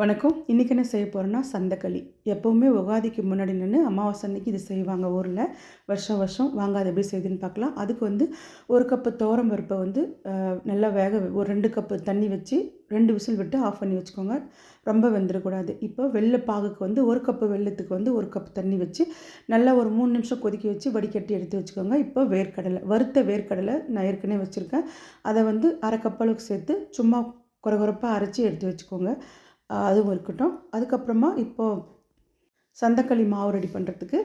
வணக்கம். இன்றைக்கி என்ன செய்ய போகிறேன்னா சந்தக்களி. எப்போவுமே உகாதிக்கு முன்னாடி நின்று அமாவாசை அன்னைக்கு இது செய்வாங்க ஊரில். வருஷம் வருஷம். வாங்க அது எப்படி செய்யுதுன்னு பார்க்கலாம். அதுக்கு வந்து ஒரு கப்பு துவரம் பருப்பை வந்து நல்லா வேக ஒரு ரெண்டு கப்பு தண்ணி வச்சு ரெண்டு விசில் விட்டு ஆஃப் பண்ணி வச்சுக்கோங்க. ரொம்ப வெந்துடக்கூடாது. இப்போ வெள்ளை பாகுக்கு வந்து ஒரு கப்பு வெள்ளத்துக்கு வந்து ஒரு கப் தண்ணி வச்சு நல்லா ஒரு மூணு நிமிஷம் கொதிக்க வச்சு வடிகட்டி எடுத்து வச்சுக்கோங்க. இப்போ வேர்க்கடலை வறுத்த வேர்க்கடலை நான் ஏற்கனவே வச்சுருக்கேன். அதை வந்து அரை கப் அளவுக்கு சேர்த்து சும்மா குறகுறப்பாக அரைச்சி எடுத்து வச்சுக்கோங்க. அதுவும் இருக்கட்டும். அதுக்கப்புறமா இப்போது சந்தக்களி மாவு ரெடி பண்ணுறதுக்கு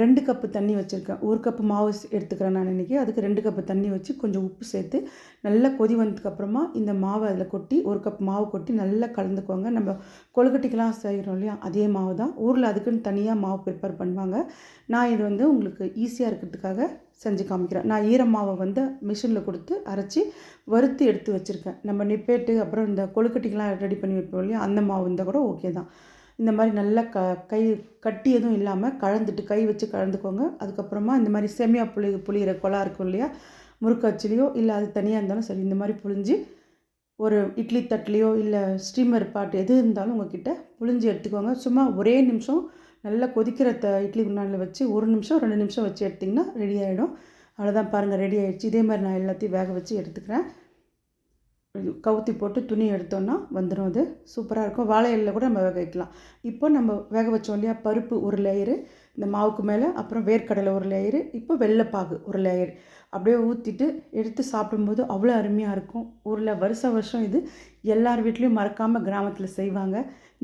ரெண்டு கப்பு தண்ணி வச்சுருக்கேன். ஒரு கப்பு மாவு எடுத்துக்கிறேன் நான் இன்றைக்கி அதுக்கு ரெண்டு கப்பு தண்ணி வச்சு கொஞ்சம் உப்பு சேர்த்து நல்லா கொதி வந்ததுக்கப்புறமா இந்த மாவை அதில் கொட்டி ஒரு கப் மாவு கொட்டி நல்லா கலந்துக்குவாங்க நம்ம கொழுக்கட்டைக்கெலாம் செய்கிறோம் இல்லையா அதே மாவு தான். ஊரில் அதுக்குன்னு தனியாக மாவு ப்ரிப்பேர் பண்ணுவாங்க. நான் இது வந்து உங்களுக்கு ஈஸியாக இருக்கிறதுக்காக செஞ்சு காமிக்கிறேன். நான் ஈர மாவை வந்து மிஷினில் கொடுத்து அரைச்சி வறுத்து எடுத்து வச்சுருக்கேன். நம்ம நிப்பேட்டு அப்புறம் இந்த கொழுக்கட்டைக்கெலாம் ரெடி பண்ணி வைப்போம் இல்லையா அந்த மாவு இருந்தால் கூட ஓகே தான். இந்த மாதிரி நல்லா க கை கட்டி எதுவும் இல்லாமல் கலந்துட்டு கை வச்சு கலந்துக்கோங்க. அதுக்கப்புறமா இந்த மாதிரி செமியா புளி புளியிற குழா இருக்கும் இல்லையா? முறுக்கச்சிலையோ இல்லை அது தனியாக இருந்தாலும் சரி இந்த மாதிரி புழிஞ்சு ஒரு இட்லி தட்டுலையோ இல்லை ஸ்டீமர் பாட்டு எது இருந்தாலும் உங்ககிட்ட புழிஞ்சு எடுத்துக்கோங்க. சும்மா ஒரே நிமிஷம் நல்லா கொதிக்கிற த இட்லி குண்டானில் வச்சு ஒரு நிமிஷம் ரெண்டு நிமிஷம் வச்சு எடுத்திங்கன்னா ரெடி ஆகிடும் அவ்வளோதான் பாருங்கள் ரெடி ஆகிடுச்சு இதே மாதிரி நான் எல்லாத்தையும் வேக வச்சு எடுத்துக்கிறேன். கவுத்தி போட்டு துணி எடுத்தோன்னா வந்துடும் அது. சூப்பராக இருக்கும். வாழை இலையில கூட நம்ம வேக வைக்கலாம். இப்போ நம்ம வேக வச்சோம் இல்லையா? பருப்பு ஒரு லேயரு இந்த மாவுக்கு மேலே அப்புறம் வேர்க்கடலை ஒரு லேயரு இப்போ வெள்ளைப்பாகு ஒரு லேயர் அப்படியே ஊற்றிட்டு எடுத்து சாப்பிடும்போது அவ்வளோ அருமையாக இருக்கும். ஊரில் வருஷ வருஷம் இது எல்லார் வீட்லேயும் மறக்காமல் கிராமத்தில் செய்வாங்க.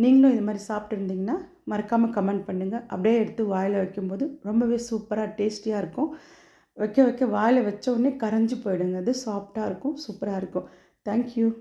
நீங்களும் இது மாதிரி சாப்பிட்ருந்தீங்கன்னா மறக்காமல் கமெண்ட் பண்ணுங்கள் அப்படியே எடுத்து வாயில் வைக்கும்போது ரொம்பவே சூப்பராக டேஸ்டியாக இருக்கும். வைக்க வைக்க வாயில் வச்ச உடனே கரைஞ்சி போயிடுங்க. அது சாஃப்டாக இருக்கும் சூப்பராக இருக்கும். Thank you.